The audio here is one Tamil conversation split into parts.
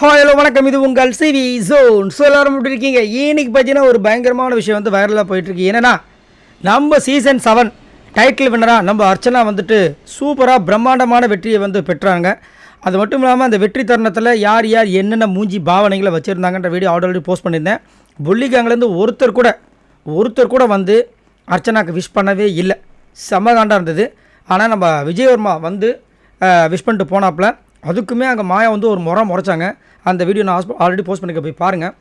ஹலோ வணக்கம். இது உங்கள் சிவி ஜோன் ஸோ எல்லாரும் எப்படி இருக்கீங்க? இன்னைக்கு பார்த்தீங்கன்னா ஒரு பயங்கரமான விஷயம் வந்து வைரலாக போயிட்டுருக்கு. என்னென்னா நம்ம சீசன் செவன் டைட்டில் வின்னராக நம்ம அர்ச்சனா வந்துட்டு சூப்பராக பிரம்மாண்டமான வெற்றியை வந்து பெற்றாங்க. அது மட்டும் இல்லாமல் அந்த வெற்றி தருணத்தில் யார் யார் என்னென்ன மூஞ்சி பாவனைகளை வச்சுருந்தாங்கன்ற வீடியோ ஆல்ரெடி போஸ்ட் பண்ணியிருந்தேன். புள்ளிகாங்கிலேருந்து ஒருத்தர் கூட ஒருத்தர் கூட வந்து அர்ச்சனாக்கு விஷ் பண்ணவே இல்லை. செம்மகாண்டாக இருந்தது. ஆனால் நம்ம விஜயவர்மா வந்து விஷ் பண்ணிட்டு போனாப்புல. அதுக்குமே அங்கே மாயா வந்து ஒரு முறை முறைச்சாங்க. அந்த வீடியோ நான் ஆல்ரெடி போஸ்ட் பண்ணிக்க போய் பாருங்கள்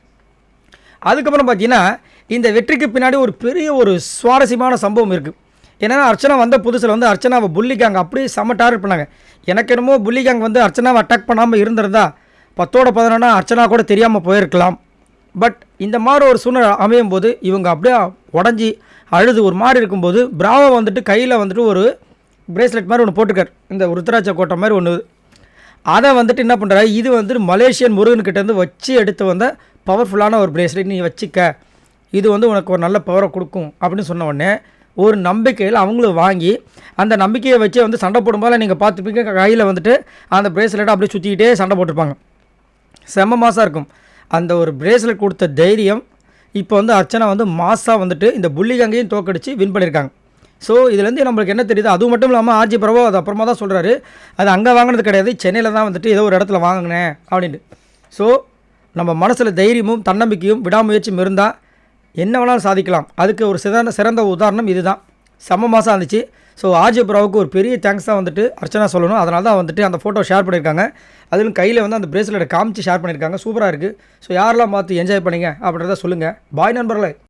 அதுக்கப்புறம் பார்த்தீங்கன்னா இந்த வெற்றிக்கு பின்னாடி ஒரு பெரிய ஒரு சுவாரஸ்யமான சம்பவம் இருக்குது ஏன்னா அர்ச்சனா வந்த புதுசில் வந்து அர்ச்சனாவை புள்ளிகாங்க அப்படியே செம்ம டார்கெட் பண்ணாங்க. எனக்கு என்னமோ புள்ளி கேங் வந்து அர்ச்சனாவை அட்டாக் பண்ணாமல் இருந்திருந்தா பத்தோட பதினொன்னா அர்ச்சனா கூட தெரியாமல் போயிருக்கலாம். பட் இந்த மாதிரி ஒரு சூழ்நிலை அமையும் போது இவங்க அப்படியே உடஞ்சி அழுது ஒரு மாதிரி இருக்கும்போது பிராவோ வந்துட்டு கையில் வந்துட்டு ஒரு பிரேஸ்லெட் மாதிரி ஒன்று போட்டுக்கார் இந்த ருத்ராட்ச கோட்டை மாதிரி ஒன்று அதை வந்துட்டு என்ன பண்ணுறாரு இது வந்துட்டு மலேசியன் முருகன்கிட்டேருந்து வச்சு எடுத்து வந்த பவர்ஃபுல்லான ஒரு பிரேஸ்லெட் நீ வச்சுக்க. இது வந்து உனக்கு ஒரு நல்ல பவரை கொடுக்கும் அப்படின்னு சொன்ன உடனே ஒரு நம்பிக்கையில் அவங்களும் வாங்கி அந்த நம்பிக்கையை வச்சு வந்து சண்டை போடும்போது நீங்கள் பார்த்துப்பீங்க கையில் வந்துட்டு அந்த பிரேஸ்லெட்டை அப்படியே சுற்றிக்கிட்டே சண்டை போட்டிருப்பாங்க. செம்ம மாசாக இருக்கும். அந்த ஒரு பிரேஸ்லெட் கொடுத்த தைரியம் இப்போ வந்து அர்ச்சனா வந்து மாசாக வந்துட்டு இந்த புள்ளிகங்கையும் தோக்கடிச்சு வின் பண்ணியிருக்காங்க ஸோ இதுலேருந்து நம்மளுக்கு என்ன தெரியுது? அது மட்டும் இல்லாமல் ஆர்ஜி பிரபோ அது அப்புறமா தான் சொல்கிறாரு அது அங்கே வாங்கினது கிடையாது. சென்னையில் தான் வந்துட்டு ஏதோ ஒரு இடத்துல வாங்கினேன் அப்படின்ட்டு. ஸோ நம்ம மனசில் தைரியமும் தன்னம்பிக்கையும் விடாமுயற்சியும் இருந்தால் என்ன வேணாலும் சாதிக்கலாம். அதுக்கு ஒரு சிறந்த சிறந்த உதாரணம் இதுதான். செம்ம மாதம் இருந்துச்சு. ஸோ ஆர்ஜி ப்ராவுக்கு ஒரு பெரிய தேங்க்ஸ் தான் வந்துட்டு அர்ச்சனா சொல்லணும். அதனால தான் வந்துட்டு அந்த ஃபோட்டோ ஷேர் பண்ணியிருக்காங்க. அதிலும் கையில் வந்து அந்த பிரேஸ்லெட்டை காமிச்சு ஷேர் பண்ணியிருக்காங்க. சூப்பராக இருக்குது ஸோ யாரெல்லாம் பார்த்து என்ஜாய் பண்ணிங்க அப்படின்றத சொல்லுங்கள் பாய் நண்பர்களே.